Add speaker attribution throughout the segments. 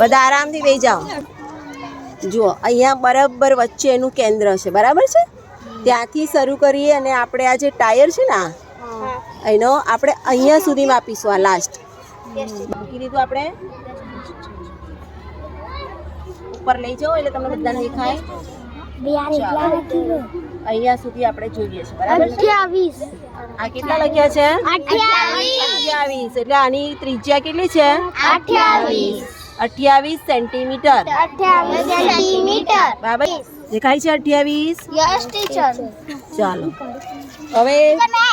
Speaker 1: બધા આરામથી બેસી જાઓ. જુઓ અહીંયા બરાબર વચ્ચે એનું કેન્દ્ર છે. બરાબર છે? ત્યાંથી શરૂ કરીએ અને આપણે આ જે ટાયર છે ને આ, એનો આપણે અહીંયા સુધી માપીશું આ લાસ્ટ બાકી દીધું આપણે? ઉપર લઈ જાઓ એટલે તમને બધાને દેખાય. અહીંયા સુધી આપણે જોઈએ છે બરાબર છે? આ કેટલા લખ્યા છે? અઠ્યાવીસ. એટલે આની ત્રિજ્યા કેટલી છે? અઠ્યાવીસ સેન્ટીમીટર. બરાબર દેખાય છે અઠ્યાવીસ? ચાલો. હવે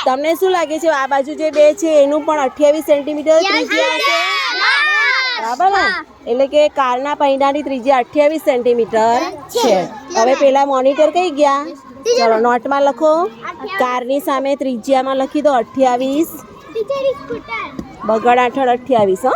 Speaker 1: તમને શું લાગે છે? આ બાજુ જે બે છે એનું પણ અઠ્યાવીસ સેન્ટીમીટર ત્રિજ્યા બરાબર ને એટલે કે કારના પૈડાની ત્રિજ્યા અઠ્યાવીસ સેન્ટીમીટર છે. હવે પેલા મોનિટર કઈ ગયા? ચલો નોટમાં લખો. કારની સામે ત્રિજ્યામાં લખી દો અઠ્યાવીસ. બગડ આઠડ અઠ્યાવીસ હો.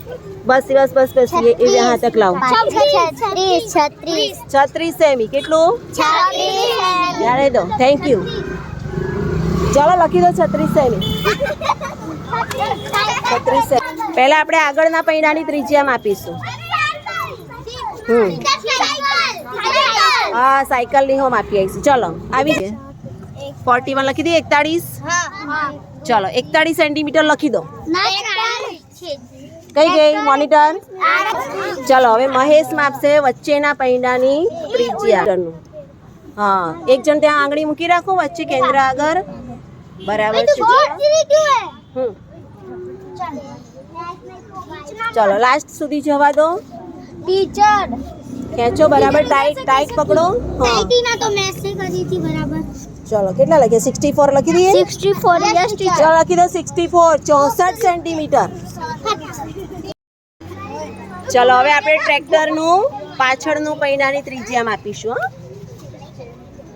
Speaker 1: बस बस बस बस ये ये यहाँ तक लाओ
Speaker 2: છત્રીસ છત્રીસ
Speaker 1: છત્રીસ સેમી કેટલું
Speaker 2: છત્રીસ
Speaker 1: જાણે દો થેન્ક યુ ચાલો લખી દો છત્રીસ સેમી છત્રીસ સેમી પહેલા આપણે આગળના પૈડાની ત્રિજ્યા માપીશું હમ હા સાયકલની હો માપી આવીશું ચલો આવી છે ફોર્ટી વન લખી દઈએ એકતાળીસ ચલો એકતાળીસ સેન્ટીમીટર લખી દો કઈ ગઈ? મોનિટર ચલો હવે મહેશ માપશે વચ્ચેના પૈડાની ત્રિજ્યાનું હા એક જણ ત્યાં આંગળી મૂકી રાખો વચ્ચે કેન્દ્ર આગળ. બરાબર છે. હમ. ચલો લાસ્ટ સુધી જવા દો.
Speaker 2: ટીચર
Speaker 1: ખેંચો બરાબર? ટાઈટ ટાઈટ પકડો. હા.
Speaker 2: ના તો મેસેજ કરી હતી બરાબર
Speaker 1: ચલો કેટલા લખ્યા? સિક્સટી ફોર લખી દઈએ?
Speaker 2: સિક્સટી ફોર યસ
Speaker 1: ચલો લખી દો સિક્સટી ફોર ચોસઠ સેન્ટીમીટર ચલો હવે આપણે ટ્રેક્ટરનું પાછળનું પૈડાની ત્રિજ્યા માપીશું હા.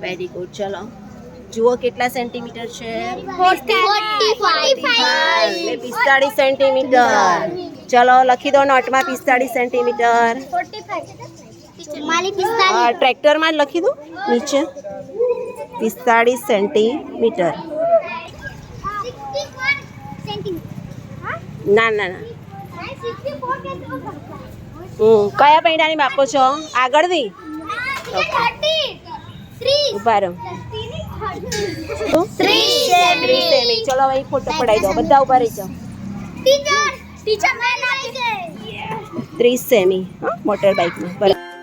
Speaker 1: વેરી ગુડ ચલો. જુઓ કેટલા સેન્ટીમીટર છે. પિસ્તાળીસ સેન્ટીમીટર ચલો લખી દો નોટમાં પિસ્તાળીસ સેન્ટીમીટર ટ્રેક્ટરમાં જ લખી દો. નીચે. પિસ્તાળીસ સેન્ટીમીટર ના ના ના. કયા પૈડાની માપો છો? આગળની ઊભા રહો. ત્રીસ સેમી ચલો હવે ફોટો પડાવી દો. બધા ઊભા રહી જાઓ. ત્રીસ સેમી મોટર બાઇકનું બરાબર.